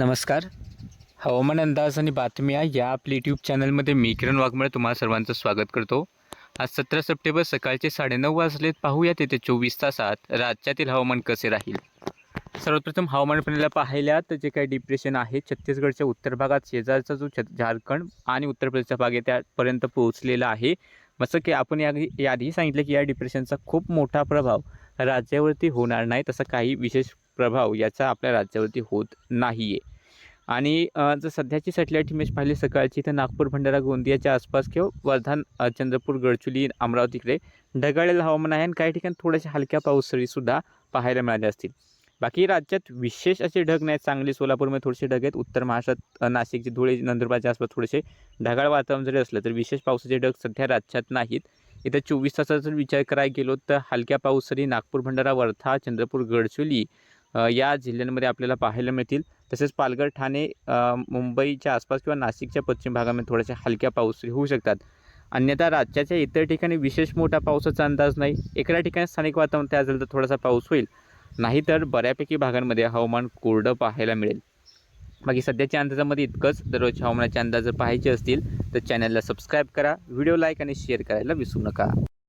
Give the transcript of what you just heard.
नमस्कार. हवामान अंदाज आणि बातम्या या आपल्या यूट्यूब चॅनलमध्ये मी किरण वाघमळे तुम्हाला सर्वांचं स्वागत करतो. आज सतरा सप्टेंबर सकाळचे साडेनऊ वाजलेत. पाहूयात येते चोवीस तासात राज्यातील हवामान कसे राहील. सर्वप्रथम हवामान प्रणालीला पाहिल्या तर जे काही डिप्रेशन आहे छत्तीसगडच्या उत्तर भागात शेजारचा जो छ झारखंड आणि उत्तर प्रदेशचा भाग आहे त्यापर्यंत पोहोचलेला आहे. जसं की आपण या याआधी सांगितलं की या डिप्रेशनचा खूप मोठा प्रभाव राज्यावरती होणार नाही तसा काही विशेष प्रभाव याचा आपल्या राज्यावरती होत नाही आहे आणि जर सध्याची सॅटेलाईट इमेज पाहिली सकाळची तर नागपूर भंडारा गोंदियाच्या आसपास किंवा वर्धा चंद्रपूर गडचुली अमरावतीकडे ढगाळलेलं हवामान आहे आणि काही ठिकाणी थोड्याशा हलक्या पावसळीसुद्धा पाहायला मिळाल्या असतील. बाकी राज्यात विशेष असे ढग नाहीत. सांगली सोलापूरमध्ये थोडेसे ढग आहेत. उत्तर महाराष्ट्रात नाशिकचे धुळे नंदुरबारच्या आसपास थोडेसे ढगाळ वातावरण जरी असलं तर विशेष पावसाचे ढग सध्या राज्यात नाहीत. इथं चोवीस तासाचा जर विचार करायला गेलो तर हलक्या पावसरी नागपूर भंडारा वर्धा चंद्रपूर गडचिरोली या जिल्ह्यांमध्ये आपल्याला पाहायला मिळतील. तसेच पालघर ठाणे मुंबईच्या आसपास किंवा नाशिकच्या पश्चिम भागामध्ये थोड्याशा हलक्या पाऊस होऊ शकतात. अन्यथा राज्याच्या इतर ठिकाणी विशेष मोठा पावसाचा अंदाज नाही. एका ठिकाणी स्थानिक वातावरण तयार झालं तर थोडासा पाऊस होईल. नाहीतर बऱ्यापैकी भागांमध्ये हवामान कोरडं पाहायला मिळेल. बाकी सध्याच्या अंदाजामध्ये इतकंच. दररोज हवामानाचे अंदाज जर पाहायचे असतील तर चॅनलला सबस्क्राईब करा व्हिडिओ लाईक आणि शेअर करायला विसरू नका.